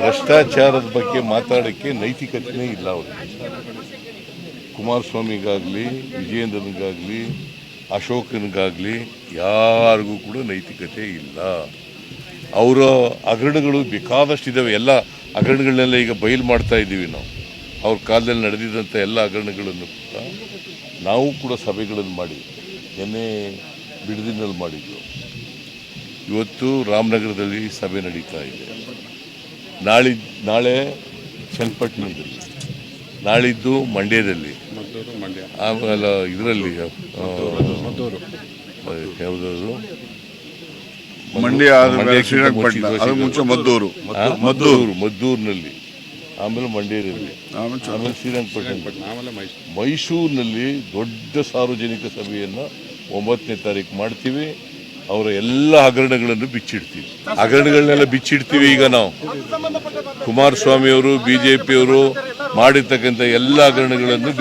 ಭ್ರಷ್ಟಾಚಾರದ ಬಗ್ಗೆ ಮಾತಾಡೋಕ್ಕೆ ನೈತಿಕತೆನೇ ಇಲ್ಲ ಅವರು ಕುಮಾರಸ್ವಾಮಿಗಾಗಲಿ, ವಿಜಯೇಂದ್ರನಿಗಾಗಲಿ, ಅಶೋಕನಿಗಾಗಲಿ ಯಾರಿಗೂ ಕೂಡ ನೈತಿಕತೆ ಇಲ್ಲ. ಅವರ ಹಗರಣಗಳು ಬೇಕಾದಷ್ಟಿದ್ದಾವೆ ಎಲ್ಲ ಹಗರಣಗಳನ್ನೆಲ್ಲ ಈಗ ಬಯಲು ಮಾಡ್ತಾ ಇದ್ದೀವಿ ನಾವು. ಅವ್ರ ಕಾಲದಲ್ಲಿ ನಡೆದಿದ್ದಂಥ ಎಲ್ಲ ಹಗರಣಗಳನ್ನು ಕೂಡ ನಾವು ಕೂಡ ಸಭೆಗಳನ್ನು ಮಾಡಿ ನಿನ್ನೆ ಬಿಡದಿನಲ್ಲಿ ಮಾಡಿದ್ದು ಇವತ್ತು ರಾಮನಗರದಲ್ಲಿ ಸಭೆ ನಡೀತಾ ಇದೆ. ನಾಳಿ ನಾಳೆ ಚನ್ನಪಟ್ಟಣದಲ್ಲಿ. ನಾಳಿದ್ದು ಮಂಡ್ಯದಲ್ಲಿ. ಆಮೇಲೆ ಇದರಲ್ಲಿ ಯಾವುದಾದ್ರು ಮಂಡ್ಯ ಶ್ರೀರಂಗಪಟ್ಟಣ. ಮುಂಚೆ ಅದು ಮುಂಚೆ ಮದ್ದೂರು. ಮದ್ದೂರು. ಮದ್ದೂರಿನಲ್ಲಿ. ಆಮೇಲೆ ಮಂಡ್ಯದಲ್ಲಿ. ಆಮೇಲೆ ಶ್ರೀರಂಗಪಟ್ಟಣ. ಮೈಸೂರಿನಲ್ಲಿ ದೊಡ್ಡ ಸಾರ್ವಜನಿಕ ಸಭೆಯನ್ನು ಒಂಬತ್ತನೇ ತಾರೀಕು ಮಾಡ್ತೀವಿ. ಅವರ ಎಲ್ಲ ಹಗರಣಗಳನ್ನು ಬಿಚ್ಚಿಡ್ತೀವಿ. ಹಗರಣಗಳನ್ನೆಲ್ಲ ಬಿಚ್ಚಿಡ್ತೀವಿ ಈಗ ನಾವು. ಕುಮಾರಸ್ವಾಮಿ ಅವರು ಬಿಜೆಪಿಯವರು ಮಾಡಿರ್ತಕ್ಕಂಥ ಎಲ್ಲ ಹಗರಣಗಳನ್ನು